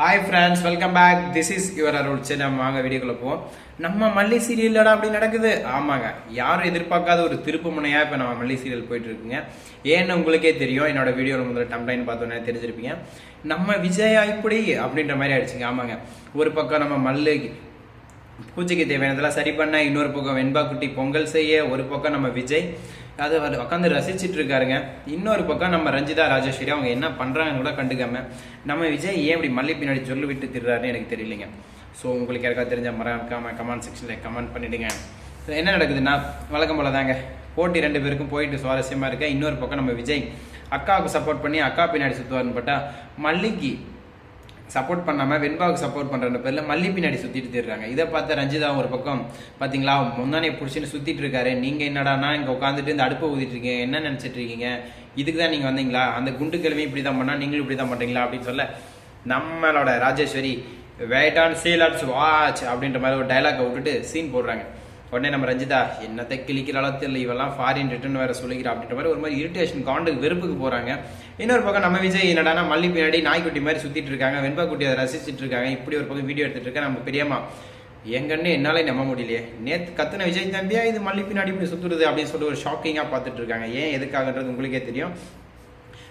Hi friends welcome back this is your Arul சரி நம்ம வாங்க வீடியோக்குள்ள போவோம். நம்ம மல்லி சீரியல்லடா அப்படி நடக்குது? ஆமாங்க. யாரும் எதிர்பார்க்காத ஒரு திருப்பு முனையாக இப்போ நம்ம மல்லி சீரியல் போயிட்டு இருக்குங்க. ஏன்னு உங்களுக்கே தெரியும். என்னோட வீடியோ முதல்ல டம்லைன் பார்த்தோன்னே தெரிஞ்சிருப்பீங்க. நம்ம விஜயா இப்படி அப்படின்ற மாதிரி ஆயிடுச்சுங்க. ஆமாங்க. ஒரு பக்கம் நம்ம மல்லு பூஜைக்கு தேவையானதெல்லாம் சரி பண்ண இன்னொரு பக்கம் வெண்பா குட்டி பொங்கல் செய்ய ஒரு பக்கம் நம்ம விஜய் அதை அவர் உட்காந்து ரசிச்சுட்டு இருக்காருங்க இன்னொரு பக்கம் நம்ம ரஞ்சிதா ராஜேஸ்வரி அவங்க என்ன பண்ணுறாங்கன்னு கூட கண்டுக்காம நம்ம விஜய் ஏன் இப்படி மல்லி பின்னாடி சொல்லி விட்டு திருறாருன்னு எனக்கு தெரியலைங்க. ஸோ உங்களுக்கு யாருக்காவது தெரிஞ்ச மறக்காம கமெண்ட் செக்ஷனில் கமெண்ட் பண்ணிடுங்க. என்ன நடக்குதுன்னா வழக்கம் போல தாங்க போட்டி ரெண்டு பேருக்கும் போயிட்டு சுவாரஸ்யமாக இருக்க. இன்னொரு பக்கம் நம்ம விஜய் அக்காவுக்கு சப்போர்ட் பண்ணி அக்கா பின்னாடி சுற்றுவாருன்னு பட்டா மல்லிக்கு சப்போர்ட் பண்ணாமல் வெண்பாவுக்கு சப்போர்ட் பண்ணுற பேரில் மல்லி பின்னாடி சுற்றிட்டு திரிறாங்க இதை பார்த்து ரஞ்சிதா ஒரு பக்கம் பார்த்தீங்களா முந்தானே பிடிச்சின்னு சுற்றிட்டு இருக்காரு. நீங்கள் என்னடானா இங்கே உட்காந்துட்டு இந்த அடுப்பை ஊதிட்டு இருக்கீங்க என்ன நினச்சிட்டு இருக்கீங்க? இதுக்கு தான் நீங்கள் வந்தீங்களா? அந்த குண்டு கிழமை இப்படி தான் பண்ணால் நீங்களும் இப்படி தான் பண்ணுறீங்களா அப்படின்னு சொல்ல நம்மளோட ராஜேஸ்வரி வெயிட் ஆன் சீலட்ஸ் வாட்ச் அப்படின்ற மாதிரி ஒரு டைலாக்கை விட்டுட்டு சீன் போடுறாங்க. உடனே நம்ம ரஞ்சிதா என்னத்தை கிளிக்கிறாளோ தெரியல இவெல்லாம் ஃபாரின் ரிட்டர்ன் வேற சொல்லிக்கிறா அப்படின்ற மாதிரி ஒரு மாதிரி இரிட்டேஷன் காண்டுக்கு வெறுப்புக்கு போறாங்க. இன்னொரு பக்கம் நம்ம விஜய் என்னடானா மல்லி பின்னாடி நாய்க்குட்டி மாதிரி சுத்திட்டு இருக்காங்க வெண்பா குட்டி அதை ரசிச்சுட்டு இருக்காங்க இப்படி ஒரு பக்கம் வீடியோ எடுத்துட்டு இருக்க நம்ம பெரியம்மா எங்கன்னு என்னாலே நம்ப முடியலையே நேத்து கத்துன விஜய் தம்பியா இது மல்லி பின்னாடி இப்படி சுத்துறது? அப்படின்னு சொல்லிட்டு ஒரு ஷாக்கிங்கா பார்த்துட்டு இருக்காங்க. ஏன் எதுக்காகன்றது உங்களுக்கே தெரியும்.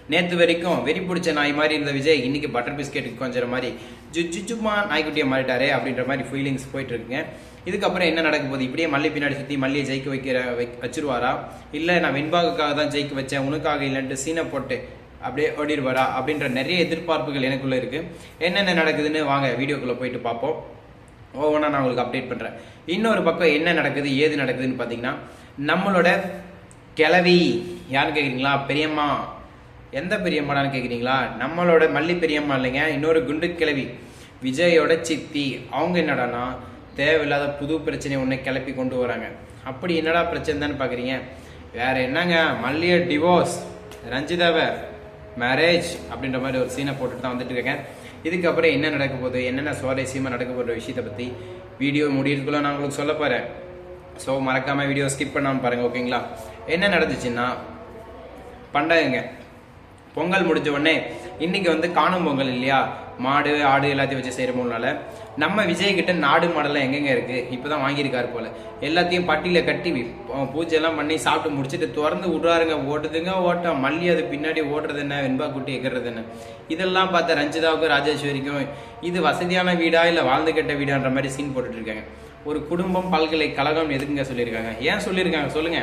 நேத்து வரைக்கும் வெறி பிடிச்ச நாய் மாதிரி இருந்த விஜய் இன்னைக்கு பட்டர் பிஸ்கெட் கொஞ்சம் மாதிரி ஜு சும்மா நாய்க்குட்டியை மாறிட்டாரே அப்படின்ற மாதிரி ஃபீலிங்ஸ் போயிட்டு இருக்குங்க இதுக்கப்புறம் என்ன நடக்க போகுது? இப்படியே மல்லி பின்னாடி சுற்றி மல்லியை ஜெயிக்க வைக்கிற வை- வச்சிருவாரா? இல்லை நான் வெண்பாகுக்காக தான் ஜெயிக்க வச்சேன் உனக்காக இல்லைன்ட்டு சீனை போட்டு அப்படியே ஓடிடுவாரா? அப்படின்ற நிறைய எதிர்பார்ப்புகள் எனக்குள்ளே இருக்குது என்னென்ன நடக்குதுன்னு வாங்க வீடியோக்குள்ளே போயிட்டு பார்ப்போம். ஒவ்வொன்றா நான் உங்களுக்கு அப்டேட் பண்ணுறேன் இன்னொரு பக்கம் என்ன நடக்குது ஏது நடக்குதுன்னு பார்த்தீங்கன்னா நம்மளோட கிளவி யாருன்னு கேட்குறீங்களா பெரியம்மா. எந்த பெரியம்மாடான்னு கேட்குறீங்களா நம்மளோட மல்லி பெரியம்மா இல்லைங்க இன்னொரு குண்டு கிளவி விஜயோட சித்தி. அவங்க என்னடான்னா தேவையில்லாத புது பிரச்சனையை ஒன்று கிளப்பி கொண்டு வராங்க. அப்படி என்னடா பிரச்சனை தானே பார்க்குறீங்க வேற என்னங்க மல்லிய டிவோர்ஸ் ரஞ்சிதாவை மேரேஜ் அப்படின்ற மாதிரி ஒரு சீனை போட்டுட்டு தான் வந்துட்டு இருக்கேன். இதுக்கப்புறம் என்ன நடக்க போகுது என்னென்ன சுவாரஸ்யமாக நடக்க போகிற விஷயத்தை பற்றி வீடியோ முடியறதுக்குள்ள நான் உங்களுக்கு சொல்ல போகிறேன் ஸோ மறக்காமல் வீடியோ ஸ்கிப் பண்ணாமல் பாருங்கள் ஓகேங்களா என்ன நடந்துச்சுன்னா பண்டகங்க பொங்கல் முடிஞ்ச உடனே இன்னைக்கு வந்து காணும் பொங்கல் இல்லையா? மாடு ஆடு எல்லாத்தையும் வச்சு செய்கிறோம்னால நம்ம விஜய்கிட்ட நாடு மாடெல்லாம் எங்கெங்க இருக்கு? இப்பதான் வாங்கியிருக்காரு போல. எல்லாத்தையும் பட்டியில கட்டி பூஜைலாம் பண்ணி சாப்பிட்டு முடிச்சுட்டு திறந்து விடுறாருங்க. ஓட்டுதுங்க ஓட்டம். மல்லி அது பின்னாடி ஓடுறது என்ன? வெண்பா குட்டி எக்கிறது என்ன? இதெல்லாம் பார்த்த ரஞ்சிதாவுக்கும் ராஜேஸ்வரிக்கும் இது வசதியான வீடா இல்ல வாழ்ந்து கெட்ட வீடான்ற மாதிரி சீன் போட்டுட்டு இருக்காங்க. ஒரு குடும்பம் பல்கலைக்கழகம் எதுக்குங்க சொல்லியிருக்காங்க? ஏன் சொல்லியிருக்காங்க? சொல்லுங்க.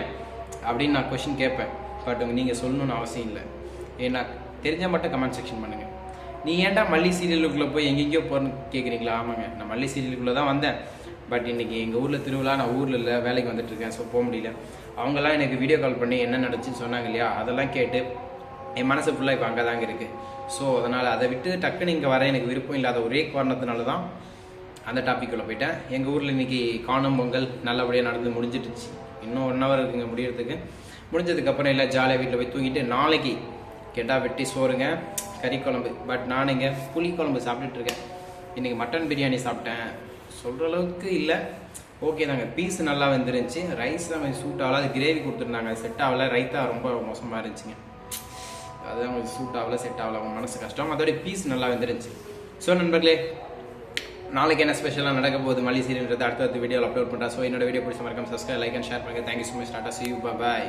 அப்படின்னு நான் கொஸ்டின் கேட்பேன். பட் நீங்க சொல்லணும்னு அவசியம் இல்லை. ஏன்னா தெரிஞ்ச மட்டும் கமெண்ட் செக்ஷன் பண்ணுங்க. நீ ஏன்டா மல்லி சீரியலுக்குள்ளே போய் எங்கெங்கேயோ போகிறேன்னு கேட்குறீங்களா ஆமாங்க. நான் மல்லி சீரியலுக்குள்ளே தான் வந்தேன். பட் இன்றைக்கி எங்கள் ஊரில் திருவிழா நான் ஊரில் இல்லை வேலைக்கு வந்துட்டுருக்கேன் ஸோ போக முடியல. அவங்கெல்லாம் எனக்கு வீடியோ கால் பண்ணி என்ன நடந்துச்சுன்னு சொன்னாங்க இல்லையா? அதெல்லாம் கேட்டு என் மனசு ஃபுல்லாக இப்போ அங்கே தாங்க இருக்குது ஸோ அதனால் அதை விட்டு டக்குன்னு இங்கே வர எனக்கு விருப்பம் இல்லாத ஒரே காரணத்தினால தான் அந்த டாப்பிக்குள்ளே போயிட்டேன். எங்கள் ஊரில் இன்னைக்கு காணும் பொங்கல் நல்லபடியாக நடந்து முடிஞ்சிட்டுச்சு. இன்னும் ஒன் ஹவர் இருக்குங்க முடியறதுக்கு. முடிஞ்சதுக்கப்புறம் எல்லாம் ஜாலியாக வீட்டில் போய் தூங்கிட்டு நாளைக்கு கெண்டா வெட்டி சோறுங்க கறி குழம்பு. பட் நான் இங்கே புளி குழம்பு சாப்பிட்டுட்ருக்கேன் இருக்கேன். மட்டன் பிரியாணி சாப்பிட்டேன். சொல்கிற அளவுக்கு இல்லை. ஓகே தாங்க. பீஸ் நல்லா வந்துருந்துச்சு. ரைஸ் கொஞ்சம் சூட் ஆகல. அது கிரேவி கொடுத்துருந்தாங்க. செட் ஆகல. ரைத்தா ரொம்ப மோசமாக இருந்துச்சுங்க. அதுதான் கொஞ்சம் சூட் ஆகல செட் ஆகல. அவங்க மனசு கஷ்டம். அதோட பீஸ் நல்லா வந்துருந்துச்சு. ஸோ நண்பர்களே நாளைக்கு என்ன ஸ்பெஷலாக நடக்க போகுது? மல்லி சீரியல்ன்றது அடுத்த வீடியோவில் அப்லோட் பண்ணுறேன் ஸோ என்னோட வீடியோ பிடிச்ச மறக்காம சப்ஸ்கிரைப் லைக் அண்ட் ஷேர் பண்ணுங்க. தேங்க்யூ ஸோ மச் டாட்டா சி யூ பாய்